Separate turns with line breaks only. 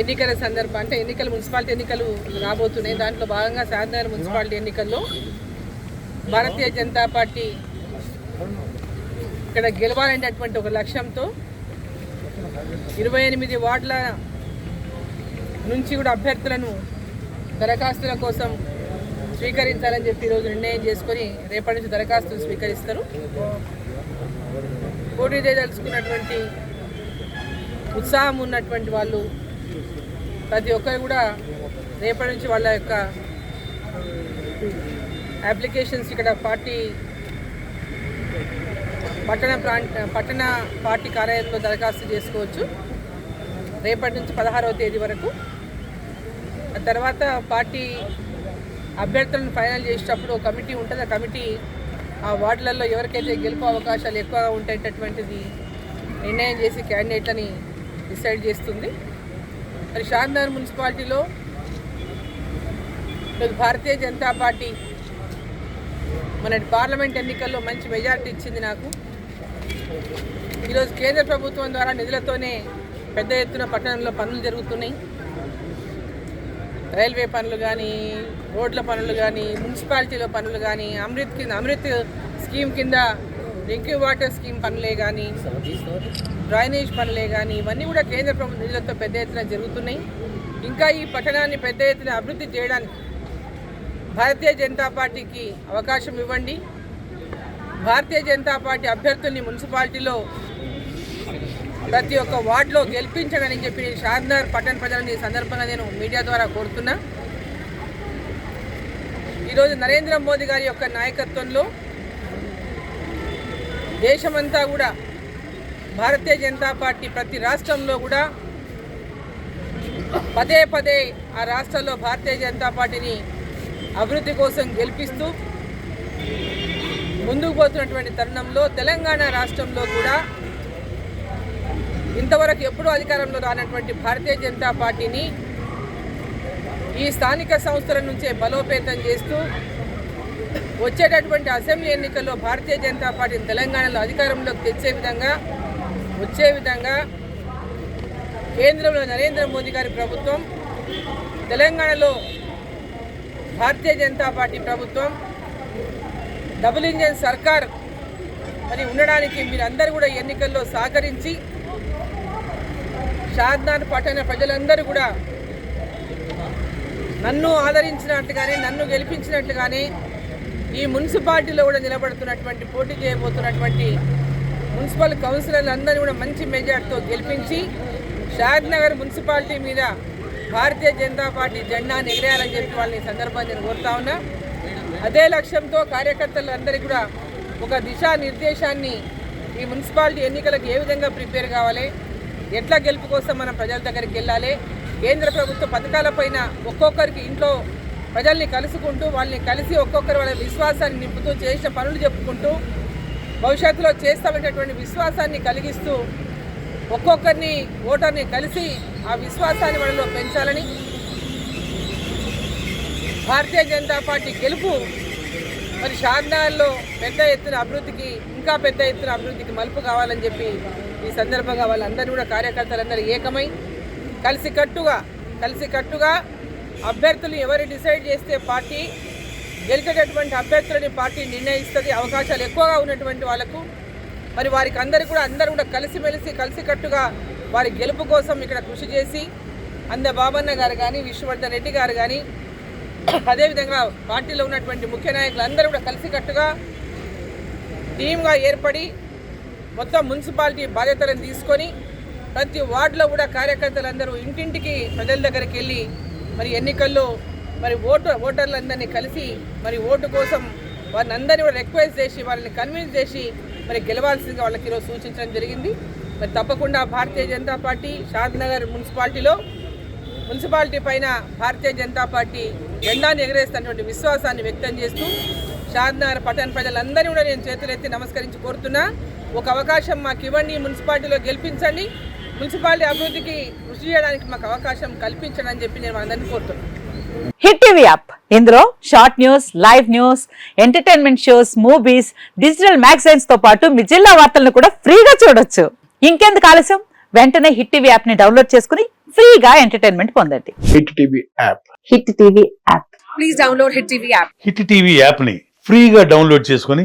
ఎన్నికల సందర్భం అంటే ఎన్నికలు మున్సిపాలిటీ ఎన్నికలు రాబోతున్నాయి. దాంట్లో భాగంగా శాంతినగర్ మున్సిపాలిటీ ఎన్నికల్లో భారతీయ జనతా పార్టీ ఇక్కడ గెలవాలనేటటువంటి ఒక లక్ష్యంతో ఇరవై ఎనిమిది వార్డుల నుంచి కూడా అభ్యర్థులను దరఖాస్తుల కోసం స్వీకరించాలని చెప్పి ఈరోజు నిర్ణయం చేసుకొని రేపటి నుంచి దరఖాస్తులు స్వీకరిస్తారు. పోటీ చేయదలుచుకున్నటువంటి ఉత్సాహం ఉన్నటువంటి వాళ్ళు ప్రతి ఒక్కరు కూడా రేపటి నుంచి వాళ్ళ యొక్క అప్లికేషన్స్ ఇక్కడ పార్టీ పట్టణ ప్రాంత పట్టణ పార్టీ కార్యాలయంలో దరఖాస్తు చేసుకోవచ్చు. రేపటి నుంచి పదహారవ తేదీ వరకు. ఆ తర్వాత పార్టీ అభ్యర్థులను ఫైనల్ చేసేటప్పుడు కమిటీ ఉంటుంది. ఆ కమిటీ ఆ వార్డులలో ఎవరికైతే గెలుపు అవకాశాలు ఎక్కువగా ఉండేటటువంటిది నిర్ణయం చేసి క్యాండిడేట్లని డిసైడ్ చేస్తుంది. మరి షాందార్ మున్సిపాలిటీలో భారతీయ జనతా పార్టీ మన పార్లమెంట్ ఎన్నికల్లో మంచి మెజారిటీ ఇచ్చింది నాకు. ఈరోజు కేంద్ర ప్రభుత్వం ద్వారా నిధులతోనే పెద్ద ఎత్తున పట్టణంలో పనులు జరుగుతున్నాయి. రైల్వే పనులు కానీ రోడ్ల పనులు కానీ మున్సిపాలిటీలో పనులు కానీ అమృత్ కింద అమృత్ స్కీమ్ కింద డ్రింకింగ్ వాటర్ స్కీమ్ పనులే కానీ డ్రైనేజ్ పనులే కానీ ఇవన్నీ కూడా కేంద్ర ప్రభుత్వ నిధులతో పెద్ద ఎత్తున జరుగుతున్నాయి. ఇంకా ఈ పట్టణాన్ని పెద్ద ఎత్తున అభివృద్ధి చేయడానికి భారతీయ జనతా పార్టీకి అవకాశం ఇవ్వండి. భారతీయ జనతా పార్టీ అభ్యర్థుల్ని మున్సిపాలిటీలో ప్రతి ఒక్క వార్డులో గెలిపించడని చెప్పి నేను పట్టణ ప్రజలను ఈ సందర్భంగా నేను మీడియా ద్వారా కోరుతున్నా. ఈరోజు నరేంద్ర మోదీ గారి యొక్క నాయకత్వంలో దేశమంతా కూడా భారతీయ జనతా పార్టీ ప్రతి రాష్ట్రంలో కూడా పదే పదే ఆ రాష్ట్రాల్లో భారతీయ జనతా పార్టీని అభివృద్ధి కోసం గెలిపిస్తూ ముందుకు పోతున్నటువంటి తరుణంలో తెలంగాణ రాష్ట్రంలో కూడా ఇంతవరకు ఎప్పుడూ అధికారంలో రానటువంటి భారతీయ జనతా పార్టీని ఈ స్థానిక సంస్థల నుంచే బలోపేతం చేస్తూ వచ్చేటటువంటి అసెంబ్లీ ఎన్నికల్లో భారతీయ జనతా పార్టీని తెలంగాణలో అధికారంలోకి తెచ్చే విధంగా వచ్చే విధంగా కేంద్రంలో నరేంద్ర మోదీ గారి ప్రభుత్వం తెలంగాణలో భారతీయ జనతా పార్టీ ప్రభుత్వం డబుల్ ఇంజన్ సర్కార్ మరి ఉండడానికి మీరందరూ కూడా ఎన్నికల్లో సహకరించి షాద్నాథ్ పట్టణ ప్రజలందరూ కూడా నన్ను ఆదరించినట్టుగానే నన్ను గెలిపించినట్లుగానే ఈ మున్సిపాలిటీలో కూడా నిలబడుతున్నటువంటి పోటీ చేయబోతున్నటువంటి మున్సిపల్ కౌన్సిలర్లందరినీ కూడా మంచి మెజార్టీతో గెలిపించి షాద్నగర్ మున్సిపాలిటీ మీద భారతీయ జనతా పార్టీ జెండాను ఎగిరేయాలని చెప్పి వాళ్ళని సందర్భాన్ని నేను కోరుతా ఉన్నా. అదే లక్ష్యంతో కార్యకర్తలు అందరికీ కూడా ఒక దిశా నిర్దేశాన్ని ఈ మున్సిపాలిటీ ఎన్నికలకు ఏ విధంగా ప్రిపేర్ కావాలి ఎట్లా గెలుపు కోసం మనం ప్రజల దగ్గరికి వెళ్ళాలి కేంద్ర ప్రభుత్వ పథకాలపైన ఒక్కొక్కరికి ఇంట్లో ప్రజల్ని కలుసుకుంటూ వాళ్ళని కలిసి ఒక్కొక్కరు వాళ్ళ విశ్వాసాన్ని నింపుతూ చేసిన పనులు చెప్పుకుంటూ భవిష్యత్తులో చేస్తామనేటటువంటి విశ్వాసాన్ని కలిగిస్తూ ఒక్కొక్కరిని ఓటర్ని కలిసి ఆ విశ్వాసాన్ని వాళ్ళలో పెంచాలని భారతీయ జనతా పార్టీ గెలుపు మరి షాద్నగర్లో పెద్ద ఎత్తున అభివృద్ధికి ఇంకా పెద్ద ఎత్తున అభివృద్ధికి మలుపు కావాలని చెప్పి ఈ సందర్భంగా వాళ్ళందరూ కూడా కార్యకర్తలందరూ ఏకమై కలిసికట్టుగా కలిసికట్టుగా అభ్యర్థులు ఎవరు డిసైడ్ చేస్తే పార్టీ గెలిచేటటువంటి అభ్యర్థులని పార్టీ నిర్ణయిస్తుంది అవకాశాలు ఎక్కువగా ఉన్నటువంటి వాళ్ళకు. మరి వారికి అందరూ కూడా అందరూ కూడా కలిసిమెలిసి కలిసికట్టుగా వారి గెలుపు కోసం ఇక్కడ కృషి చేసి అంద బాబన్న గారు కానీ విష్ణువర్ధన్ రెడ్డి గారు కానీ అదేవిధంగా పార్టీలో ఉన్నటువంటి ముఖ్య నాయకులు అందరూ కూడా కలిసికట్టుగా టీమ్గా ఏర్పడి మొత్తం మున్సిపాలిటీ బాధ్యతలను తీసుకొని ప్రతి వార్డులో కూడా కార్యకర్తలందరూ ఇంటింటికి ప్రజల దగ్గరికి వెళ్ళి మరి ఎన్నికల్లో మరి ఓటు ఓటర్లందరినీ కలిసి మరి ఓటు కోసం వారిని అందరినీ కూడా రిక్వెస్ట్ చేసి వాళ్ళని కన్విన్స్ చేసి మరి గెలవాల్సిందిగా వాళ్ళకి ఈరోజు సూచించడం జరిగింది. మరి తప్పకుండా భారతీయ జనతా పార్టీ షాద్నగర్ మున్సిపాలిటీలో మున్సిపాలిటీ పైన భారతీయ జనతా పార్టీ జెండాను ఎగరేస్తున్నటువంటి విశ్వాసాన్ని వ్యక్తం చేస్తూ షాద్నగర్ పట్టణ ప్రజలందరినీ కూడా నేను చేతులెత్తి నమస్కరించి కోరుతున్నా. ఒక అవకాశం మాకు ఇవ్వండి మున్సిపాలిటీలో గెలిపించండి. మున్సిపాలిటీ అభివృద్ధికి కృషి చేయడానికి మాకు అవకాశం కల్పించండి అని చెప్పి నేను అందరినీ కోరుతున్నాను.
Hit TV app. ఇందులో short news live news entertainment shows movies digital మ్యాగజైన్స్తో పాటు మీ జిల్లా వార్తలను కూడా ఫ్రీగా చూడొచ్చు. ఇంకెందుకు ఆలస్యం? వెంటనే హిట్ టీవీ యాప్ని డౌన్లోడ్ చేసుకుని ఫ్రీగా ఎంటర్టైన్మెంట్ పొందండి.
Hit TV app.
Hit TV app.
Hit TV యాప్ని ఫ్రీగా డౌన్లోడ్ చేసుకొని